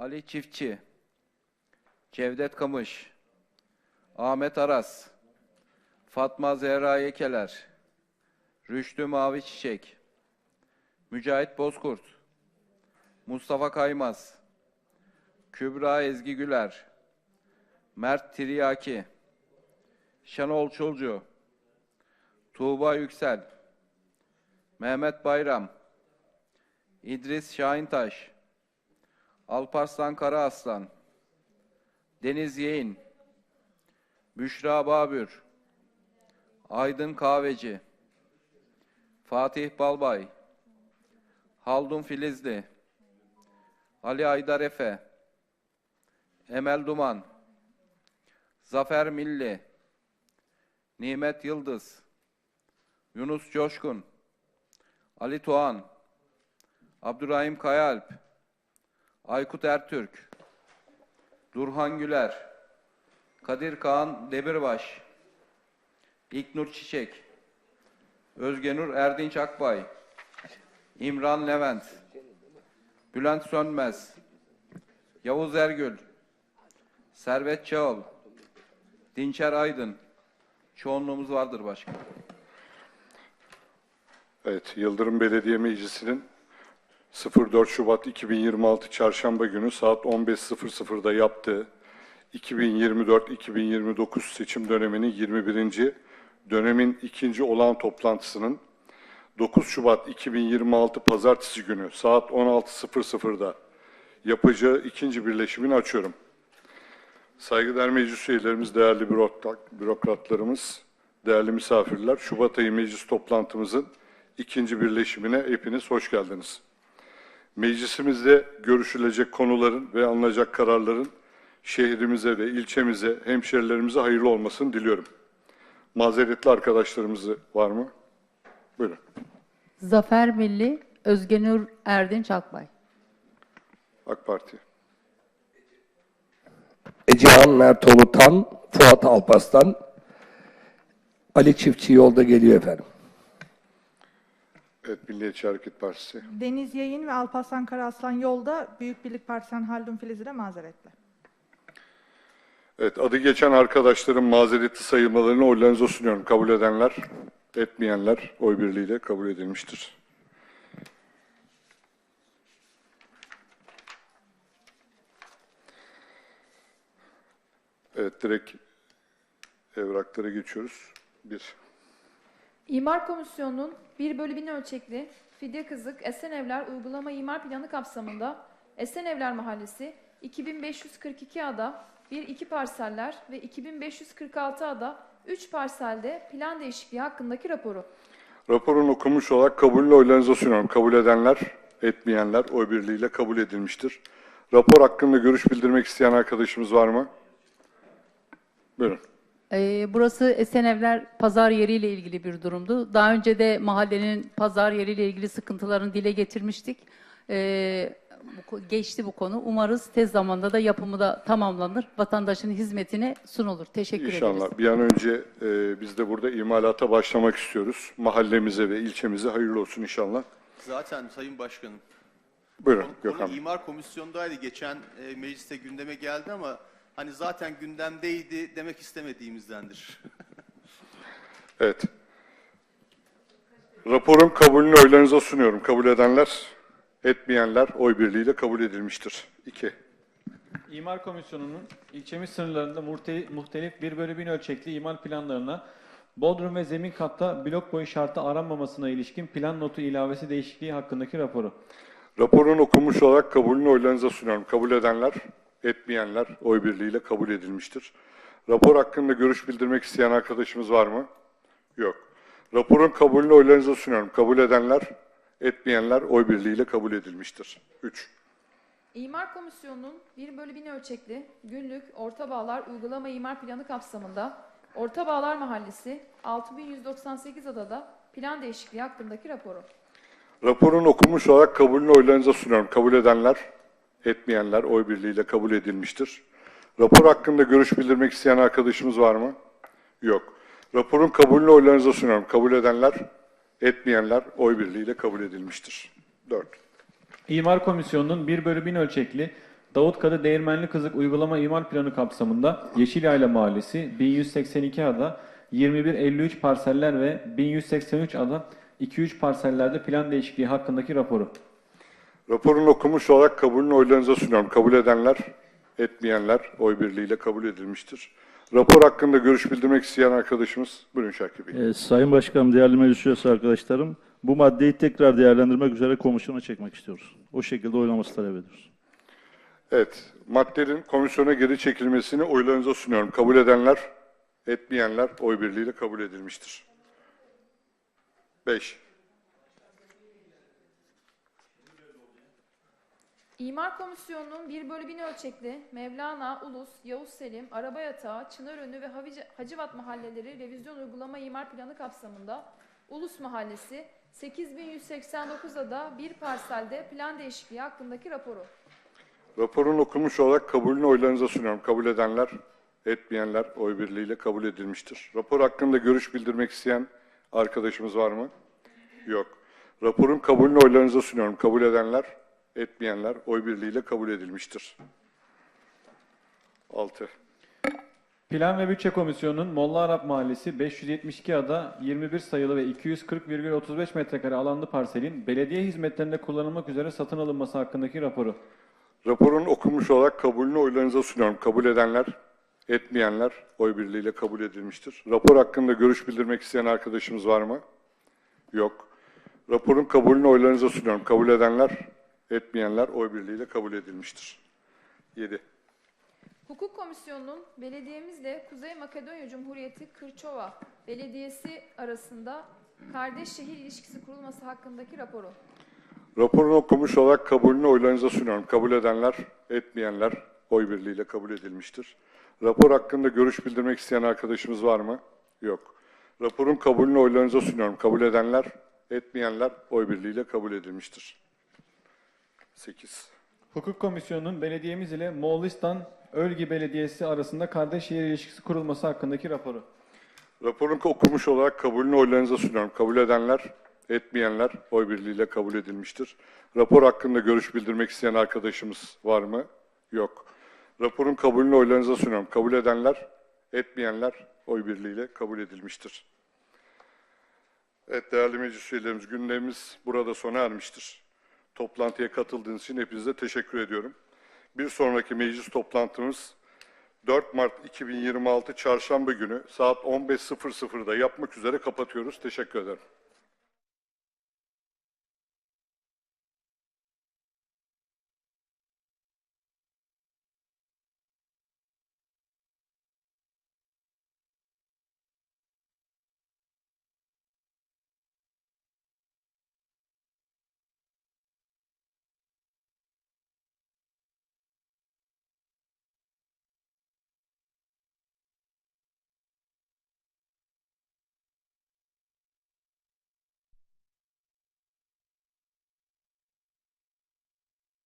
Ali Çiftçi, Cevdet Kamış, Ahmet Aras, Fatma Zehra Yekeler, Rüştü Mavi Çiçek, Mücahit Bozkurt, Mustafa Kaymaz, Kübra Ezgi Güler, Mert Tiryaki, Şenol Çulcu, Tuğba Yüksel, Mehmet Bayram, İdris Şahintaş, Alparslan Karaaslan, Deniz Yeğin, Büşra Babür, Aydın Kahveci, Fatih Balbay, Haldun Filizli, Ali Aydar Efe, Emel Duman, Zafer Milli, Nimet Yıldız, Yunus Coşkun, Ali Doğan, Abdurrahim Kayalp, Aykut Ertürk, Durhan Güler, Kadir Kaan Demirbaş, İlknur Çiçek, Özgenur Erdinç Akbay, İmran Levent, Bülent Sönmez, Yavuz Ergül, Servet Çağıl, Dinçer Aydın, çoğunluğumuz vardır başkanım. Evet, Yıldırım Belediye Meclisi'nin 04 Şubat 2026 Çarşamba günü saat 15.00'da yaptığı 2024-2029 seçim döneminin 21. dönemin ikinci olağan toplantısının 9 Şubat 2026 Pazartesi günü saat 16.00'da yapacağı ikinci birleşimini açıyorum. Saygıdeğer meclis üyelerimiz, değerli bürokrat- bürokratlarımız, değerli misafirler, Şubat ayı meclis toplantımızın ikinci birleşimine hepiniz hoş geldiniz. Meclisimizde görüşülecek konuların ve alınacak kararların şehrimize ve ilçemize, hemşerilerimize hayırlı olmasını diliyorum. Mazeretli arkadaşlarımız var mı? Buyurun. Zafer Milli, Özgenur Erdinç Akbay. AK Parti. Ecehan Mertoğlu Tan, Fuat Alpaslan, Ali Çiftçi yolda geliyor efendim. Evet, Milliyetçi Hareket Partisi. Deniz Yayın ve Alparslan Karaaslan yolda Büyük Birlik Partisi'nden Haldun Filiz'i de mazeretle. Evet, adı geçen arkadaşların mazereti sayılmalarını oylarınıza sunuyorum. Kabul edenler, etmeyenler oy birliğiyle kabul edilmiştir. Evet, direkt evraklara geçiyoruz. Bir. İmar Komisyonu'nun 1 bölü 1000 ölçekli Fidye Kızık Esenevler Uygulama İmar Planı kapsamında Esenevler Mahallesi 2542 ada 1-2 parseller ve 2546 ada 3 parselde plan değişikliği hakkındaki raporu. Raporun okunmuş olarak kabulünü oylarınıza sunuyorum. Kabul edenler, etmeyenler oy birliğiyle kabul edilmiştir. Rapor hakkında görüş bildirmek isteyen arkadaşımız var mı? Buyurun. Ee, burası Esenevler pazar yeriyle ilgili bir durumdu. Daha önce de mahallenin pazar yeriyle ilgili sıkıntılarını dile getirmiştik. Ee, bu geçti bu konu. Umarız tez zamanda da yapımı da tamamlanır. Vatandaşın hizmetine sunulur. Teşekkür ederiz. İnşallah. Bir an önce e, biz de burada imalata başlamak istiyoruz. Mahallemize ve ilçemize hayırlı olsun inşallah. Zaten Sayın Başkanım. Buyurun Konu, Gökhan. konu imar komisyondaydı. Geçen e, mecliste gündeme geldi ama hani zaten gündemdeydi demek istemediğimizdendir. Evet. Raporun kabulünü oylarınıza sunuyorum. Kabul edenler, etmeyenler oy birliğiyle kabul edilmiştir. 2. İmar Komisyonu'nun ilçemiz sınırlarında muhtelif 1 bölü 1000 ölçekli imar planlarına Bodrum ve zemin katta blok boyu şartı aranmamasına ilişkin plan notu ilavesi değişikliği hakkındaki raporu. Raporun okunmuş olarak kabulünü oylarınıza sunuyorum. Kabul edenler, etmeyenler oy birliğiyle kabul edilmiştir. Rapor hakkında görüş bildirmek isteyen arkadaşımız var mı? Yok. Raporun kabulünü oylarınıza sunuyorum. Kabul edenler, etmeyenler oy birliğiyle kabul edilmiştir. 3. İmar Komisyonu'nun 1 bölü 1000 ölçekli günlük orta bağlar uygulama imar planı kapsamında Orta Bağlar Mahallesi 6198 adada plan değişikliği hakkındaki raporu. Raporun okunmuş olarak kabulünü oylarınıza sunuyorum. Kabul edenler, etmeyenler oy birliğiyle kabul edilmiştir. Rapor hakkında görüş bildirmek isteyen arkadaşımız var mı? Yok. Raporun kabulünü oylarınıza sunuyorum. Kabul edenler, etmeyenler oy birliğiyle kabul edilmiştir. 4. İmar Komisyonu'nun 1 bölü 1000 ölçekli Davutkadı Değirmenli Kızık Uygulama İmar Planı kapsamında Yeşilyayla Mahallesi 1182 ada 2153 parseller ve 1183 ada 2-3 parsellerde plan değişikliği hakkındaki raporu. Raporun okunmuş olarak kabulünü oylarınıza sunuyorum. Kabul edenler, etmeyenler oy birliğiyle kabul edilmiştir. Rapor hakkında görüş bildirmek isteyen arkadaşımız, buyurun Şarkı Bey. Ee, Sayın Başkanım, değerli meclis üyesi arkadaşlarım, bu maddeyi tekrar değerlendirmek üzere komisyona çekmek istiyoruz. O şekilde oylaması talep ediyoruz. Evet, maddenin komisyona geri çekilmesini oylarınıza sunuyorum. Kabul edenler, etmeyenler oy birliğiyle kabul edilmiştir. 5. İmar Komisyonu'nun 1 bölü 1000 ölçekli Mevlana, Ulus, Yavuz Selim, Araba Yatağı, Çınarönü ve Hacivat mahalleleri revizyon uygulama imar planı kapsamında Ulus Mahallesi 8189 ada bir parselde plan değişikliği hakkındaki raporu. Raporun okunmuş olarak kabulünü oylarınıza sunuyorum. Kabul edenler, etmeyenler oy birliğiyle kabul edilmiştir. Rapor hakkında görüş bildirmek isteyen arkadaşımız var mı? Yok. Raporun kabulünü oylarınıza sunuyorum. Kabul edenler, etmeyenler oy birliğiyle kabul edilmiştir. 6. Plan ve Bütçe Komisyonu'nun Molla Arap Mahallesi 572 ada 21 sayılı ve 240,35 metrekare alanlı parselin belediye hizmetlerinde kullanılmak üzere satın alınması hakkındaki raporu. Raporun okunmuş olarak kabulünü oylarınıza sunuyorum. Kabul edenler, etmeyenler oy birliğiyle kabul edilmiştir. Rapor hakkında görüş bildirmek isteyen arkadaşımız var mı? Yok. Raporun kabulünü oylarınıza sunuyorum. Kabul edenler, etmeyenler oy birliğiyle kabul edilmiştir. 7. Hukuk Komisyonu'nun belediyemizle Kuzey Makedonya Cumhuriyeti Kırçova Belediyesi arasında kardeş şehir ilişkisi kurulması hakkındaki raporu. Raporun okunmuş olarak kabulünü oylarınıza sunuyorum. Kabul edenler, etmeyenler oy birliğiyle kabul edilmiştir. Rapor hakkında görüş bildirmek isteyen arkadaşımız var mı? Yok. Raporun kabulünü oylarınıza sunuyorum. Kabul edenler, etmeyenler oy birliğiyle kabul edilmiştir. 8. Hukuk Komisyonu'nun belediyemiz ile Moğolistan Ölgi Belediyesi arasında kardeş şehir ilişkisi kurulması hakkındaki raporu. Raporun okunmuş olarak kabulünü oylarınıza sunuyorum. Kabul edenler, etmeyenler oy birliğiyle kabul edilmiştir. Rapor hakkında görüş bildirmek isteyen arkadaşımız var mı? Yok. Raporun kabulünü oylarınıza sunuyorum. Kabul edenler, etmeyenler oy birliğiyle kabul edilmiştir. Evet değerli meclis üyelerimiz gündemimiz burada sona ermiştir. Toplantıya katıldığınız için hepinize teşekkür ediyorum. Bir sonraki meclis toplantımız 4 Mart 2026 Çarşamba günü saat 15.00'da yapmak üzere kapatıyoruz. Teşekkür ederim.